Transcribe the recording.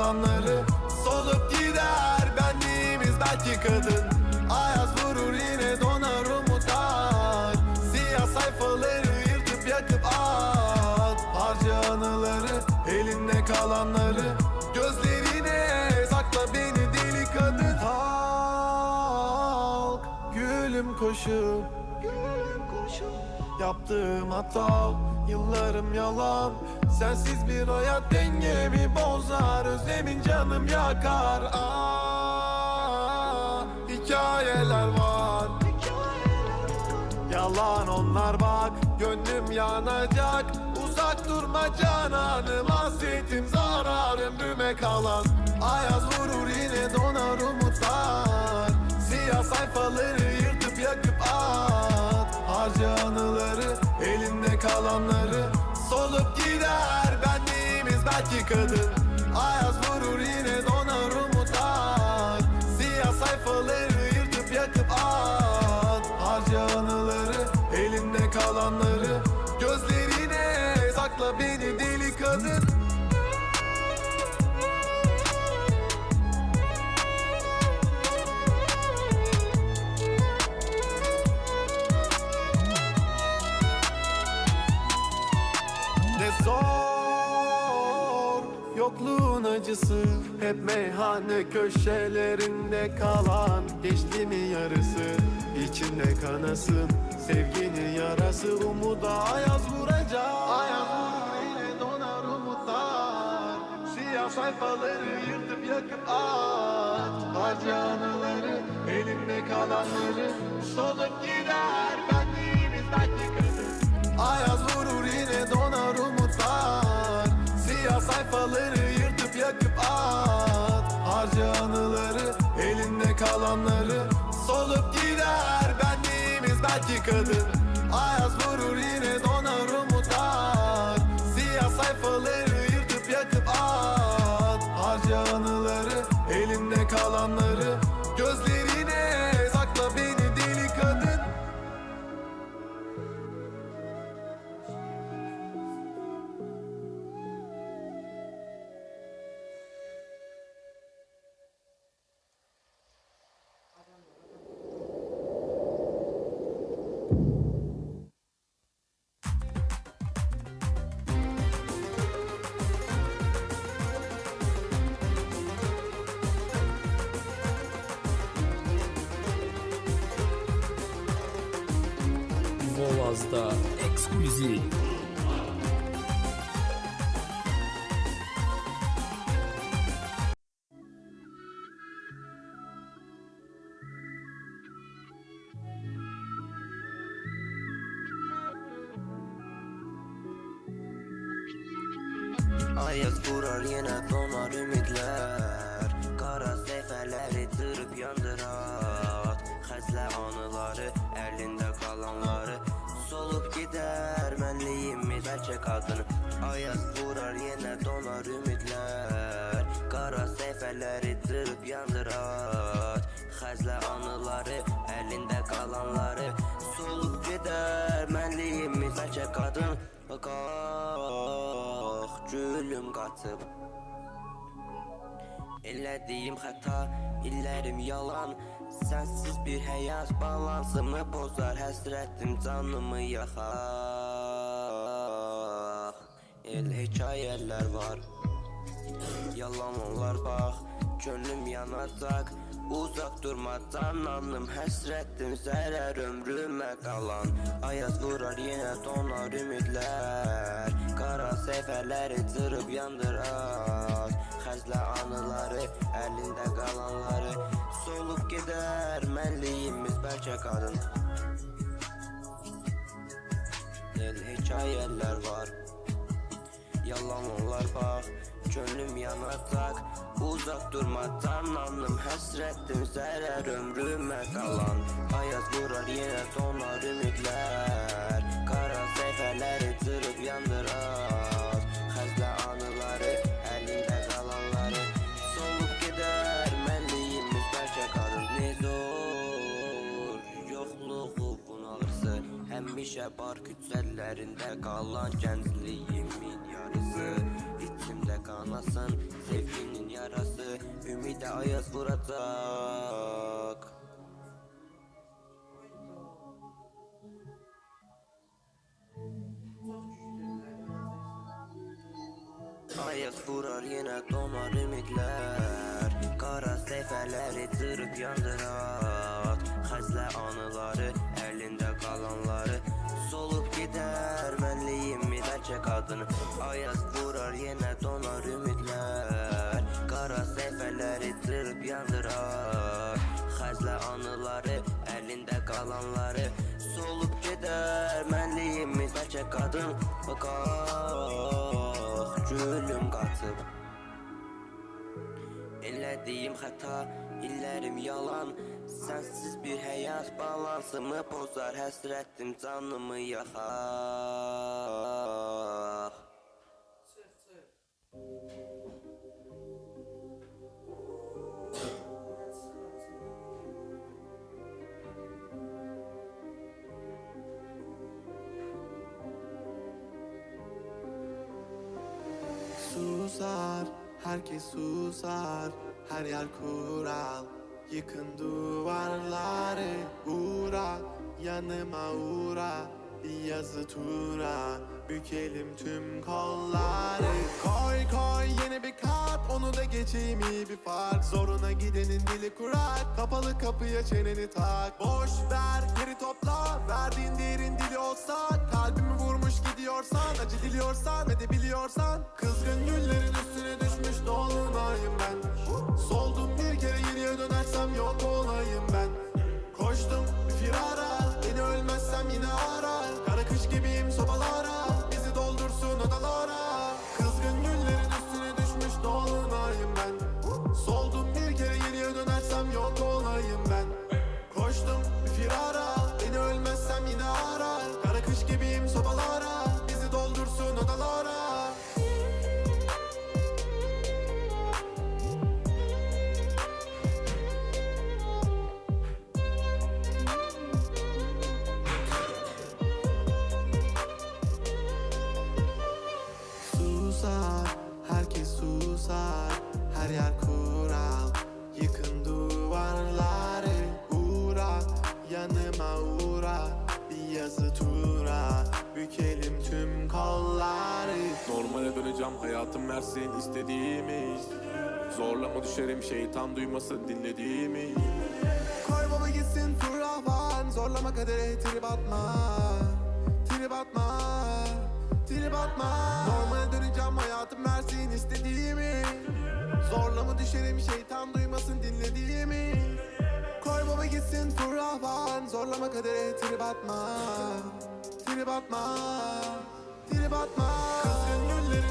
elinde kalanları Solup gider. Benliğimiz belki kadın. Ayaz vurur yine donar umutlar Siyah sayfaları yırtıp yakıp at. Harca anıları elinde kalanları Gözlerine sakla beni deli kadın. Halk gülüm koşup Yaptığım hata yıllarım yalan Sensiz bir hayat dengemi bozar Özlemin canım yakar. Aa, Hikayeler var. Yalan onlar bak Gönlüm yanacak. Uzak durma cananım Hasretim zarar ömrüme kalan. Ayaz vurur yine donar umutlar. Siyah sayfaları yırtıp yakıp at. Harca anıları elinde kalanları kadın. Ayaz vurur yine donar umutlar Siyah sayfaları yırtıp yakıp at. Harca anıları elinde kalanları. Gözlerine sakla beni deli kadın. Zor Yokluğun acısı Hep meyhane köşelerinde kalan Geçtiğimin yarısı. İçinde kanasın Sevginin yarası. Umuda ayaz vuracak. Ayaz vurur yine donar umutlar. Siyah sayfaları yırtıp yakıp at. Harca anıları elinde kalanları Solup gider. Benliğimiz belki kadın Ayaz vurur yine donar sayfaları yırtıp yakıp at. Harca anıları elinde kalanları. Solup gider benliğimiz belki kadın Ayaz vurur yine Volaz'da ekskluzif. Ayaz vurar yine donar ümitler. Kara seferleri tırıp yandırar Xəzlə anıları, əlində qalanları Solup gider. Mənliyimiz bəlkə qadın Ayaz vurar yenə donar ümidlər Qara səhifələri tırıp yandırar. Xəzlə anıları, əlində qalanları Solup gider. Mənliyimiz bəlkə qadın Qalx gülüm qatıb Elədiyim xəta, illərim yalan. Sənsiz bir həyat balansımı pozar Həsrətim canımı yaxar. El hekayələr var Yalan onlar bax. Gönlüm yanacaq Uzaq durmadan anım həsrətim zərər ömrümə qalan. Ayaz vurar yenə donar ümidlər. Qara səhifələri cırıb yandırar Xəzlə anıları, əlində qalanları Solub gedər mənliyimiz bəlkə qadın El hekayələr var. Yalan onlar bax Gönlüm yanacaq Uzaq durmadan anım həsrətim zərər ömrümə qalan Ayaz vurar yenə donar ümidlər Neşe var kütsellerinde kalan gençliğimin yarısı. İçimde kanasın sevginin yarası. Ümide ayaz vuracak. Ayaz vurar yine donar ümitler. Kara seferleri tırıp yandırar Xəzlə anıları elinde kalanları Solup gider benliğimi bəlkə kadın Ayaz vurar yine donar ümitler. Kara seferleri tırıp yandırar. Xəzlə anıları elinde kalanları. Solup gider benliğimi bəlkə kadın. Bakar gülüm qatıb Elədiyim xəta, illərim yalan Sənsiz bir həyat balansımı pozar Həsrətim canımı yaxar Susar, herkes susar Her yer kural Yıkın duvarları Uğra, yanıma uğra yazı tura. Bükelim tüm kolları. Koy koy yeni bir kart Onu da geçeyim iyi bir fark. Zoruna gidenin dili kurak Kapalı kapıya çeneni tak. Boş ver geri topla Verdiğin değerin dili olsa Kalbimi vurmuş gidiyorsan Acı diliyorsan ve de biliyorsan Kızgın güllerin üstüne Döneceğim hayatım versin istediğimi. Zorlama düşerim şeytan duymasın dinlediğimi. Baba gitsin fırlavan Zorlama kadere trip atma. Trip atma. Trip atma. Normale döneceğim hayatım versin istediğimi. Zorlama düşerim şeytan duymasın dinlediğimi. Baba gitsin fırlavan Zorlama kadere trip atma. Trip atma. Trip atma. Kızgın güllerin